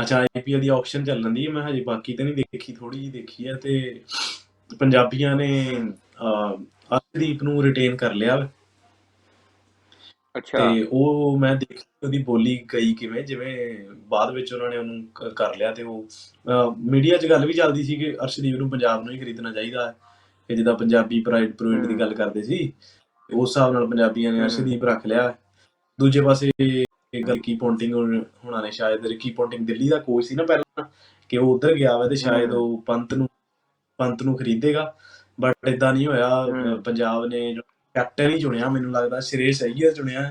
ਅੱਛਾ ਆਈਪੀਐਲ ਦੀ ਆਪਸ਼ਨ ਚੱਲਣ ਦੀ ਮੈਂ ਹਜੇ ਬਾਕੀ ਤਾਂ ਨਹੀਂ ਦੇਖੀ ਥੋੜੀ ਜਿਹੀ ਦੇਖੀ ਹੈ ਤੇ ਪੰਜਾਬੀਆਂ ਨੇ ਅਰਸ਼ਦੀਪ ਨੂੰ ਰਿਟੇਨ ਕਰ ਲਿਆ ਅੱਛਾ ਤੇ ਉਹ ਮੈਂ ਦੇਖੀ ਉਹਦੀ ਬੋਲੀ ਗਈ ਕਿਵੇਂ ਜਿਵੇਂ ਬਾਅਦ ਵਿੱਚ ਉਹਨਾਂ ਨੇ ਉਹਨੂੰ ਕਰ ਲਿਆ ਤੇ ਉਹ ਮੀਡੀਆ 'ਚ ਗੱਲ ਵੀ ਚੱਲਦੀ ਸੀ ਕਿ ਅਰਸ਼ਦੀਪ ਨੂੰ ਪੰਜਾਬ ਨੂੰ ਹੀ ਖਰੀਦਣਾ ਚਾਹੀਦਾ ਹੈ ਕਿ ਜਿੱਦਾਂ ਪੰਜਾਬੀ ਪ੍ਰਾਈਡ ਪ੍ਰੂਇਡ ਦੀ। ਗੱਲ ਕਰਦੇ ਸੀ ਉਸ ਹਿਸਾਬ ਨਾਲ ਪੰਜਾਬੀਆਂ ਨੇ। ਅਰਸ਼ਦੀਪ ਰੱਖ ਲਿਆ ਦੂਜੇ ਪਾਸੇ ਇਹ ਗੱਲ ਕੀ ਪੌਂਟਿੰਗ ਹੋਣਾ ਨੇ ਸ਼ਾਇਦ ਰਿਕੀ ਪੌਂਟਿੰਗ ਦਿੱਲੀ ਦਾ ਕੋਚ ਸੀ ਨਾ ਪਹਿਲਾਂ ਕਿ ਉਹ ਉਧਰ ਗਿਆ ਵਾ ਤੇ ਸ਼ਾਇਦ। ਉਹ ਪੰਤ ਨੂੰ ਪੰਤ ਨੂੰ ਖਰੀਦੇਗਾ। ਬਟ ਇਦਾਂ ਨਹੀਂ ਹੋਇਆ। ਪੰਜਾਬ ਨੇ ਕੈਪਟਨ ਹੀ ਚੁਣਿਆ ਮੈਨੂੰ ਲੱਗਦਾ ਸ਼੍ਰੇਸ਼ ਅਈਅਰ ਚੁਣਿਆ।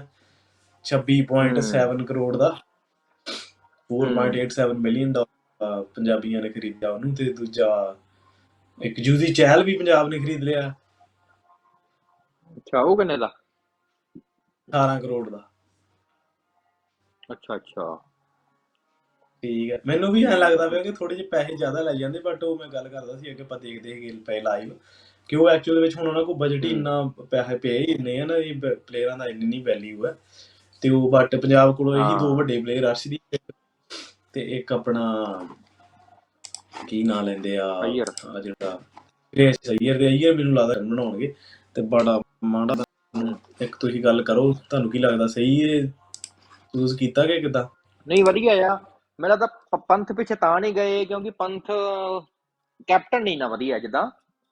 26.7 ਕਰੋੜ ਦਾ। 4.87 ਮਿਲੀਅਨ ਦਾ ਪੰਜਾਬੀਆਂ ਨੇ ਖਰੀਦਿਆ ਉਹਨੂੰ ਤੇ ਦੂਜਾ ਇੱਕ ਜੂਦੀ ਚਹਿਲ ਵੀ ਪੰਜਾਬ ਨੇ ਖਰੀਦ ਲਿਆ। ਅੱਛਾ ਉਹ ਕਿੰਨੇ ਦਾ? 18 ਕਰੋੜ ਦਾ। ਅੱਛਾ ਅੱਛਾ ਠੀਕ ਹੈ ਮੈਨੂੰ ਵੀ ਐਂ ਲੱਗਦਾ ਪਿਆ ਕਿ ਥੋੜੇ ਜਿਹੇ ਪੈਸੇ ਜ਼ਿਆਦਾ ਲੈ ਜਾਂਦੇ ਬਟ ਉਹ ਮੈਂ ਗੱਲ ਕਰਦਾ ਸੀ ਅੱਗੇ ਆਪਾਂ ਦੇਖਦੇ ਸੀਗੇ ਪਏ ਲਾਈਵ ਕਿ ਉਹ ਐਕਚੁਅਲ ਦੇ ਵਿੱਚ ਹੁਣ ਉਹਨਾਂ ਕੋਲ ਬਜਟ ਹੀ। ਇੰਨਾ ਪੈਸੇ ਪਏ ਹੀ ਇੰਨੇ ਆ ਨਾ ਇਹ ਪਲੇਅਰਾਂ ਦਾ ਇੰਨੀ ਨਹੀਂ ਵੈਲਿਊ ਹੈ ਤੇ ਉਹ ਬਟ ਪੰਜਾਬ ਕੋਲੋਂ ਇਹੀ ਦੋ ਹਾਂ। ਵੱਡੇ ਪਲੇਅਰ ਅਰਸ਼ਦੀਪ ਤੇ ਇੱਕ ਆਪਣਾ ਕੀ ਨਾਂ ਲੈਂਦੇ ਆ ਅਈਅਰ। ਆ ਜਿਹੜਾ ਗ੍ਰੇਸ ਅਈਅਰ ਦੇ ਅਈਅਰ ਮੈਨੂੰ ਲੱਗਦਾ run ਬਣਾਉਣਗੇ ਤੇ ਬੜਾ ਮਾੜਾ ਤੁਹਾਨੂੰ ਇੱਕ ਤੁਸੀਂ ਗੱਲ ਕਰੋ ਤੁਹਾਨੂੰ ਕੀ ਲੱਗਦਾ ਸਹੀ ਹੈ ਯੂਜ਼ ਕੀਤਾ ਕਿ ਕਿਦਾਂ? ਨਹੀਂ ਵਧੀਆ ਆ। ਮੇਰਾ ਤਾਂ ਪ- ਪੰਥ ਪਿੱਛੇ ਤਾਂ ਨਹੀਂ ਗਏ ਕਿਉਂਕਿ ਪੰਥ ਕੈਪਟਨ ਨਹੀਂ ਨਾ ਵਧੀਆ ਜਿੱਦਾਂ।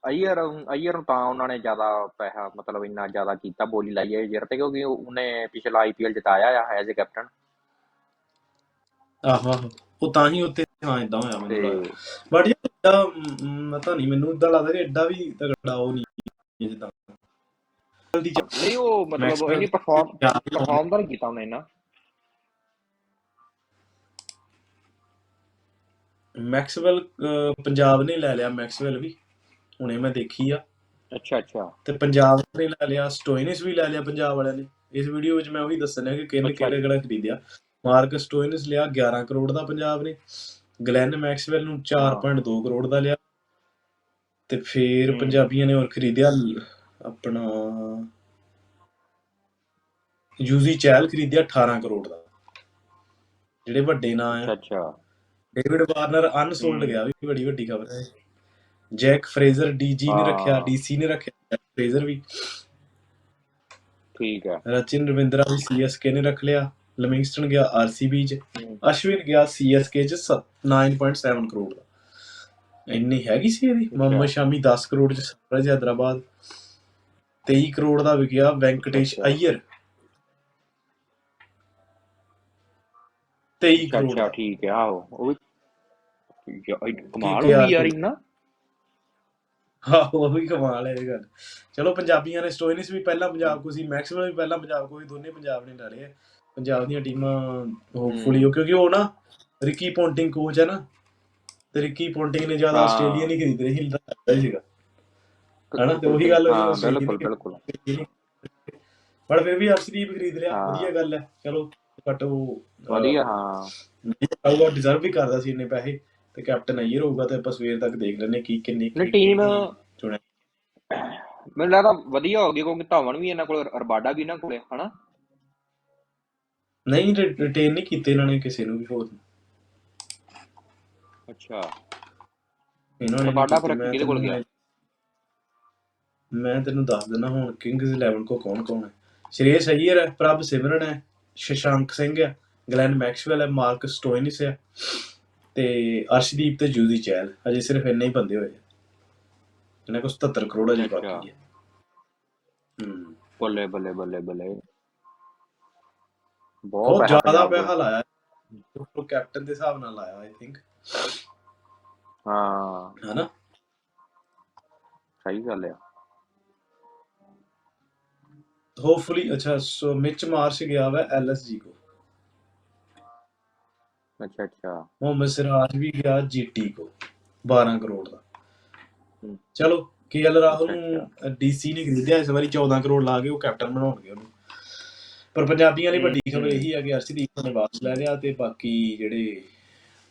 ਅਈਅਰ ਅਈਅਰ ਨੂੰ ਤਾਂ ਉਹਨਾਂ ਨੇ ਜ਼ਿਆਦਾ ਪੈਸਾ ਮਤਲਬ ਇੰਨਾ ਜ਼ਿਆਦਾ ਕੀਤਾ ਬੋਲੀ ਲਾਈ ਹੈ ਅਈਅਰ ਤੇ ਕਿਉਂਕਿ ਉਹ- ਉਹਨੇ ਪਿਛਲਾ ਆਈਪੀਐਲ ਜਿਤਾਇਆ ਆ ਐਜ਼ ਅ ਕੈਪਟਨ ਆਹੋ ਆਹੋ। ਉਹ ਤਾਂ ਹੀ ਉੱਤੇ ਹਾਂ ਇਦਾਂ ਹੋਇਆ ਮੈਨੂੰ ਤੇ ਲੱਗਦਾ। ਬਟ ਯਾਰ ਏਡਾ, ਮ, ਮ, ਪਤਾ ਨਹੀਂ ਮੈਨੂੰ ਇਦਾਂ ਲੱਗਦਾ ਕਿ ਐਡਾ ਵੀ ਤਗੜਾ ਉਹ ਨਹੀਂ ਜਿੱਦਾਂ। ਜਲਦੀ ਚ- ਨਹੀਂ ਉਹ ਮਤਲਬ Maxwell- ਇਹਨੀ ਪਰਫਾਰਮ ਪਰਫਾਰਮ ਤਾਂ ਨਹੀਂ ਕੀਤਾ ਉਹਨੇ ਨਾ ਮੈਕਸਵੈਲ ਪੰਜਾਬ ਨੇ ਲੈ ਲਿਆ ਮੈਕਸਵੈਲ ਵੀ। ਹੁਣੇ ਮੈਂ ਦੇਖੀ ਆ। ਅੱਛਾ ਅੱਛਾ। ਤੇ ਪੰਜਾਬ ਨੇ ਲੈ ਲਿਆ ਸਟੋਇਨਿਸ ਵੀ ਲੈ ਲਿਆ ਪੰਜਾਬ ਵਾਲਿਆਂ ਨੇ। ਇਸ ਵੀਡੀਓ ਵਿੱਚ ਮੈਂ ਉਹੀ ਦੱਸਣਾ ਕਿ ਕਿਹਨੇ। ਕਿਹੜੇ ਕਿਹੜਾ ਖਰੀਦਿਆ। ਮਾਰਕ ਸਟੋਇਨਿਸ ਲਿਆ 11 ਕਰੋੜ ਦਾ ਪੰਜਾਬ ਨੇ। ਗਲੈਨ ਮੈਕਸਵੈਲ ਨੂੰ 4.2 ਕਰੋੜ ਦਾ ਲਿਆ। ਤੇ ਫਿਰ। ਪੰਜਾਬੀਆਂ ਨੇ ਹੋਰ ਖਰੀਦਿਆ ਆਪਣਾ ਯੂਜ਼ੀ ਚੈਲ ਖਰੀਦਿਆ 18 ਕਰੋੜ ਦਾ। ਜਿਹੜੇ ਵੱਡੇ ਨਾਂ ਆ। ਅੱਛਾ। David Warner unsold. ਗਿਆ ਵੀ ਬੜੀ ਵੱਡੀ ਖਬਰ ਹੈ ਜੈਕ ਫਰੇਜ਼ਰ ਡੀਜੀ ਨੇ ਰੱਖਿਆ। ਡੀਸੀ ਨੇ ਰੱਖਿਆ ਫਰੇਜ਼ਰ ਵੀ ਠੀਕ ਹੈ ਰਚਿਨ ਰਵਿੰਦਰਾ ਵੀ ਸੀਐਸਕੇ ਨੇ ਰੱਖ ਲਿਆ ਲਮਿੰਗਸਟਨ ਗਿਆ ਆਰਸੀਬੀ ਚ। ਅਸ਼ਵਿਨ ਗਿਆ ਸੀਐਸਕੇ ਚ ਸ- 9.7 ਕਰੋੜ ਦਾ ਇੰਨੀ ਹੈਗੀ ਸੀ ਇਹਦੀ। ਮੁਹੰਮਦ ਸ਼ਾਮੀ 10 ਕਰੋੜ ਚ ਸਨਰਾਈਜ਼ ਹੈਦਰਾਬਾਦ 23 ਕਰੋੜ ਦਾ ਵਿਕਿਆ ਵੈਂਕਟੇਸ਼ ਅੱਛਾ। ਅਈਅਰ 23 ਅੱਛਾ ਕਰੋੜ। ਠੀਕ ਹੈ ਆਹੋ ਉਹ ਕਮਾਲ ਹੋ ਗਈ ਯਾਰ ਇੰਨਾ। ਆਹੋ ਉਹ ਵੀ ਕਮਾਲ ਹੈ ਇਹ ਗੱਲ। ਚਲੋ ਪੰਜਾਬੀਆਂ ਨੇ ਸਟੋਇਨਿਸ ਵੀ ਪਹਿਲਾਂ ਪੰਜਾਬ ਕੋ ਸੀ ਮੈਕਸਵੈਲ ਵੀ ਪਹਿਲਾਂ ਪੰਜਾਬ ਕੋ ਸੀ ਦੋਨੇ ਪੰਜਾਬ ਨੇ ਡਾਲੇ ਆ। ਪੰਜਾਬ ਦੀਆਂ ਟੀਮਾਂ ਹੋਪਫੁਲੀ ਕਿਉਂਕਿ ਉਹ ਨਾ ਰਿਕੀ ਪੌਂਟਿੰਗ ਕੋਚ ਹੈ ਨਾ ਤੇ ਰਿਕੀ ਪੌਂਟਿੰਗ ਨੇ ਜ਼ਿਆਦਾ ਹਾਂ। ਆਸਟ੍ਰੇਲੀਆ ਨਹੀਂ ਖਰੀਦ ਰਹੀ ਹਿਲਦਾ ਕਰਦਾ ਸੀਗਾ। ਹਨਾ ਤੇ ਉਹੀ ਗੱਲ ਹਾਂ ਬਿਲਕੁਲ। ਬਿਲਕੁਲ। ਪਰ ਫਿਰ ਵੀ ਅਰਸ਼ਦੀਪ ਖਰੀਦ ਲਿਆ ਹਾਂ। ਵਧੀਆ ਗੱਲ ਹੈ। ਚਲੋ ਉਹ ਵਧੀਆ ਹਾਂ। ਆਊਗਾ ਡਿਜ਼ਰਵ ਵੀ ਕਰਦਾ ਸੀ ਇੰਨੇ ਪੈਸੇ। ਤੇ ਕੈਪਟਨ ਅਈਅਰ ਹੋਊਗਾ ਤੇ ਆਪਾਂ ਸਵੇਰ ਤੱਕ ਦੇਖ ਲੈਣੇ ਕੀ ਕਿੰਨੀ ਟੀਮ ਚੁਣਿਆ। ਮੈਨੂੰ ਲੱਗਦਾ ਵਧੀਆ ਹੋ ਗਈ ਕਿਉਂਕਿ ਧਵਨ ਵੀ ਇਹਨਾਂ ਕੋਲ ਰਬਾਡਾ ਵੀ ਇਹਨਾਂ ਕੋਲੇ ਹਨਾ? ਨਹੀਂ ਰਿਟੇਨ ਨਹੀਂ ਕੀਤੇ ਇਹਨਾਂ ਨੇ ਕਿਸੇ ਨੂੰ ਵੀ ਹੋਰ। ਅੱਛਾ। ਇਹਨਾਂ ਨੇ ਰਬਾਡਾ ਫਿਰ ਕਿਹਦੇ ਕੋਲ ਗਿਆ? ਮੈਂ ਤੈਨੂੰ ਦੱਸ ਦਿੰਦਾ ਹੁਣ ਕਿੰਗਸ 11 ਕੋ ਕੌਣ ਕੌਣ ਹੈ। ਸ਼੍ਰੇਸ਼ ਅਈਅਰ ਹੈ ਪ੍ਰਭ ਸਿਮਰਨ ਹੈ ਸ਼ਸ਼ਾਂਕ ਸਿੰਘ ਹੈ ਗਲੈਨ ਮੈਕਸਵੈਲ ਹੈ ਮਾਰਕ ਸਟੋਇਨਿਸ ਹੈ। ਤੇ ਅਰਸ਼ਦੀਪ ਤੇ ਜੂਦੀ ਚੈਲ ਅਜੇ ਸਿਰਫ ਇੰਨੇ ਹੀ ਬੰਦੇ ਹੋਏ। ਇਹਨਾਂ ਕੋਲ 77 ਕਰੋੜ ਅਜੇ। ਬਾਕੀ ਹੈ ਹੂੰ। ਬੱਲੇ ਬੱਲੇ ਬੱਲੇ ਬੱਲੇ। ਬਹੁਤ ਜ਼ਿਆਦਾ ਪੈਸਾ ਲਾਇਆ। ਉਹ ਕੈਪਟਨ ਦੇ ਹਿਸਾਬ ਨਾਲ ਲਾਇਆ ਆਈ ਥਿੰਕ ਹਾਂ। ਹਨਾ? ਸਹੀ ਗੱਲ ਆ। ਹੋਪਫੁਲੀ ਅੱਛਾ ਸੋ ਮਿਚ ਮਾਰਸ਼ ਗਿਆ ਵਾ ਐਲਐਸਜੀ ਕੋ ਅੱਛਾ ਅੱਛਾ। ਮੁਹੰਮਦ ਸਿਰਾਜ ਵੀ ਗਿਆ ਜੀਟੀ ਕੋ 12 ਕਰੋੜ ਦਾ। ਚਲੋ ਕੇਐਲ ਰਾਹੁਲ ਨੂੰ ਡੀਸੀ ਨੇ ਖਰੀਦਿਆ ਇਸ ਵਾਰੀ 14 ਕਰੋੜ ਲਾ ਕੇ ਉਹ ਕੈਪਟਨ ਬਣਾਉਣਗੇ ਉਹਨੂੰ। ਪਰ ਪੰਜਾਬੀਆਂ ਲਈ ਵੱਡੀ ਖਬਰ। ਇਹੀ ਆ ਕਿ ਅਰਸ਼ਦੀਪ ਨੇ ਵਾਪਸ ਲੈ ਲਿਆ ਤੇ ਬਾਕੀ ਜਿਹੜੇ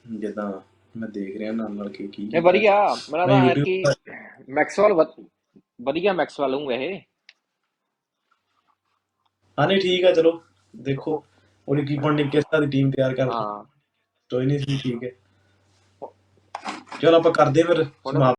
ਜਿੱਦਾਂ ਮੈਂ ਦੇਖ ਰਿਹਾ ਨਾਲ ਨਾਲ ਕੀ ਕੀ ਇਹ ਵਧੀਆ ਮੇਰਾ ਤਾਂ ਹੈ ਕਿ ਮੈਕਸਵੈਲ ਵਧੀਆ ਮੈਕਸਵੈਲ ਹੂੰ ਇਹ। ਹਾਂ ਨਹੀਂ ਠੀਕ ਆ ਚਲੋ ਦੇਖੋ ਉਹਨੇ ਕੀ ਫੰਡਿੰਗ ਕਿਸ ਤਰ੍ਹਾਂ ਦੀ ਟੀਮ ਤਿਆਰ ਕਰਦਾ ਹਾਂ। ਕੋਈ ਵੀ ਠੀਕ ਹੈ। ਚਲੋ ਆਪਾਂ ਕਰਦੇ ਫਿਰ ਹੁਣ- ਸਮਾਪਤ।